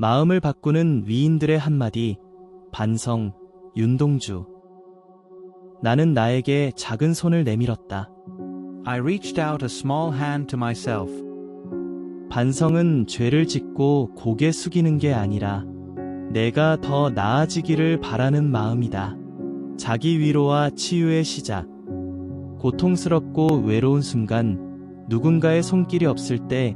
마음을 바꾸는 위인들의 한마디, 반성, 윤동주. 나는 나에게 작은 손을 내밀었다. I reached out a small hand to myself. 반성은 죄를 짓고 고개 숙이는 게 아니라 내가 더 나아지기를 바라는 마음이다. 자기 위로와 치유의 시작. 고통스럽고 외로운 순간 누군가의 손길이 없을 때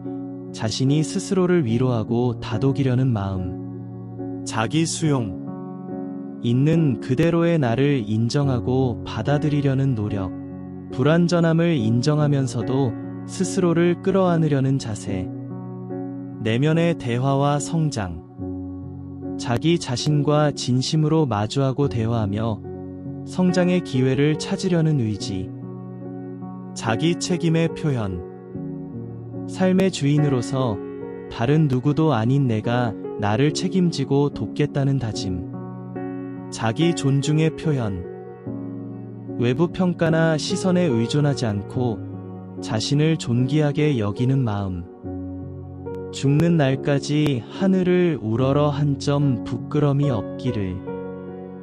자신이 스스로를 위로하고 다독이려는 마음. 자기 수용. 있는 그대로의 나를 인정하고 받아들이려는 노력. 불완전함을 인정하면서도 스스로를 끌어안으려는 자세. 내면의 대화와 성장. 자기 자신과 진심으로 마주하고 대화하며 성장의 기회를 찾으려는 의지. 자기 책임의 표현. 삶의 주인으로서 다른 누구도 아닌 내가 나를 책임지고 돕겠다는 다짐. 자기 존중의 표현. 외부 평가나 시선에 의존하지 않고 자신을 존귀하게 여기는 마음. 죽는 날까지 하늘을 우러러 한 점 부끄럼이 없기를.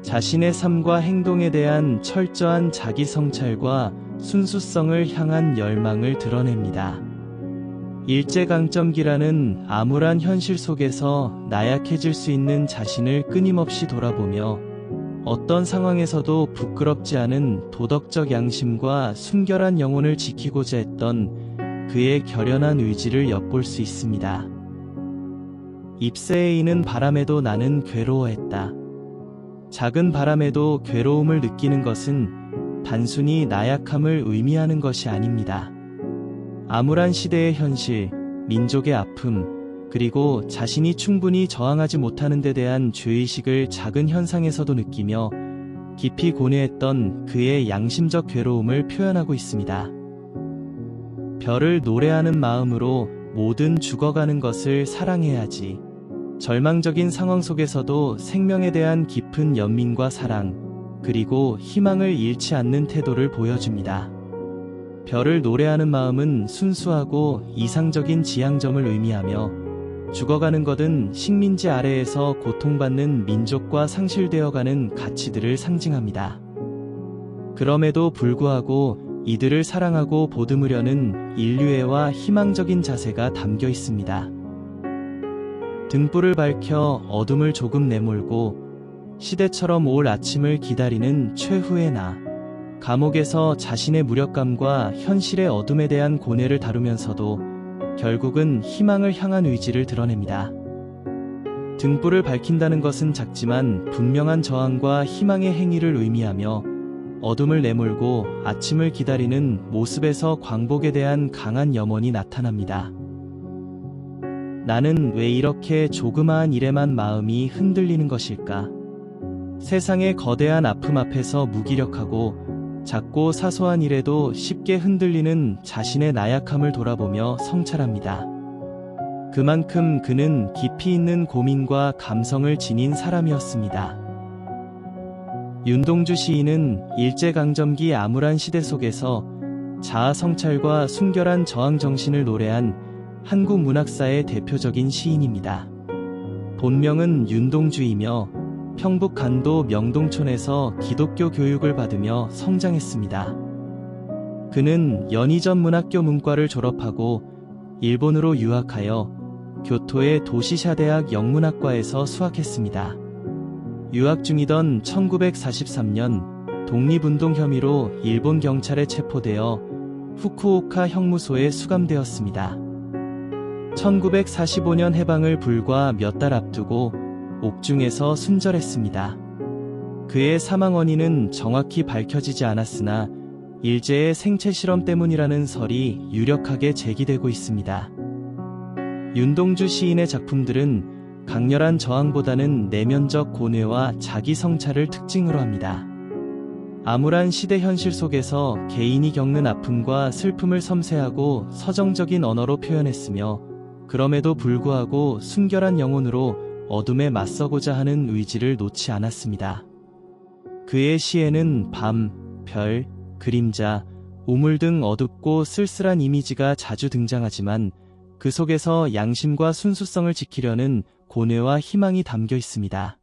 자신의 삶과 행동에 대한 철저한 자기 성찰과 순수성을 향한 열망을 드러냅니다. 일제강점기라는 암울한 현실 속에서 나약해질 수 있는 자신을 끊임없이 돌아보며 어떤 상황에서도 부끄럽지 않은 도덕적 양심과 순결한 영혼을 지키고자 했던 그의 결연한 의지를 엿볼 수 있습니다. 잎새에 이는 바람에도 나는 괴로워했다. 작은 바람에도 괴로움을 느끼는 것은 단순히 나약함을 의미하는 것이 아닙니다. 암울한 시대의 현실, 민족의 아픔, 그리고 자신이 충분히 저항하지 못하는 데 대한 죄의식을 작은 현상에서도 느끼며 깊이 고뇌했던 그의 양심적 괴로움을 표현하고 있습니다. 별을 노래하는 마음으로 모든 죽어가는 것을 사랑해야지. 절망적인 상황 속에서도 생명에 대한 깊은 연민과 사랑, 그리고 희망을 잃지 않는 태도를 보여줍니다. 별을 노래하는 마음은 순수하고 이상적인 지향점을 의미하며 죽어가는 것은 식민지 아래에서 고통받는 민족과 상실되어가는 가치들을 상징합니다. 그럼에도 불구하고 이들을 사랑하고 보듬으려는 인류애와 희망적인 자세가 담겨 있습니다. 등불을 밝혀 어둠을 조금 내몰고 시대처럼 올 아침을 기다리는 최후의 나. 감옥에서 자신의 무력감과 현실의 어둠에 대한 고뇌를 다루면서도 결국은 희망을 향한 의지를 드러냅니다. 등불을 밝힌다는 것은 작지만 분명한 저항과 희망의 행위를 의미하며 어둠을 내몰고 아침을 기다리는 모습에서 광복에 대한 강한 염원이 나타납니다. 나는 왜 이렇게 조그마한 일에만 마음이 흔들리는 것일까? 세상의 거대한 아픔 앞에서 무기력하고 작고 사소한 일에도 쉽게 흔들리는 자신의 나약함을 돌아보며 성찰합니다. 그만큼 그는 깊이 있는 고민과 감성을 지닌 사람이었습니다. 윤동주 시인은 일제강점기 암울한 시대 속에서 자아 성찰과 순결한 저항 정신을 노래한 한국 문학사의 대표적인 시인입니다. 본명은 윤동주이며 평북 간도 명동촌에서 기독교 교육을 받으며 성장했습니다. 그는 연희전 문학교 문과를 졸업하고 일본으로 유학하여 교토의 도시샤대학 영문학과에서 수학했습니다. 유학 중이던 1943년 독립운동 혐의로 일본 경찰에 체포되어 후쿠오카 형무소에 수감되었습니다. 1945년 해방을 불과 몇 달 앞두고 옥중에서 순절했습니다. 그의 사망 원인은 정확히 밝혀지지 않았으나 일제의 생체 실험 때문이라는 설이 유력하게 제기되고 있습니다. 윤동주 시인의 작품들은 강렬한 저항보다는 내면적 고뇌와 자기 성찰을 특징으로 합니다. 암울한 시대 현실 속에서 개인이 겪는 아픔과 슬픔을 섬세하고 서정적인 언어로 표현했으며 그럼에도 불구하고 순결한 영혼으로 어둠에 맞서고자 하는 의지를 놓지 않았습니다. 그의 시에는 밤, 별, 그림자, 우물 등 어둡고 쓸쓸한 이미지가 자주 등장하지만 그 속에서 양심과 순수성을 지키려는 고뇌와 희망이 담겨 있습니다.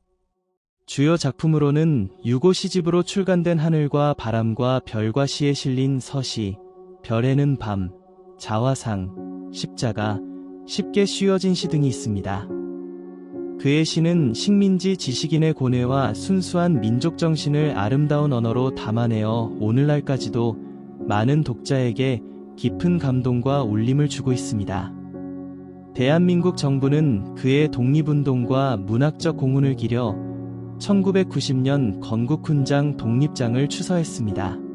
주요 작품으로는 유고 시집으로 출간된 하늘과 바람과 별과 시에 실린 서시, 별에는 밤, 자화상, 십자가, 쉽게 쉬워진 시 등이 있습니다. 그의 시는 식민지 지식인의 고뇌와 순수한 민족 정신을 아름다운 언어로 담아내어 오늘날까지도 많은 독자에게 깊은 감동과 울림을 주고 있습니다. 대한민국 정부는 그의 독립운동과 문학적 공훈을 기려 1990년 건국훈장 독립장을 추서했습니다.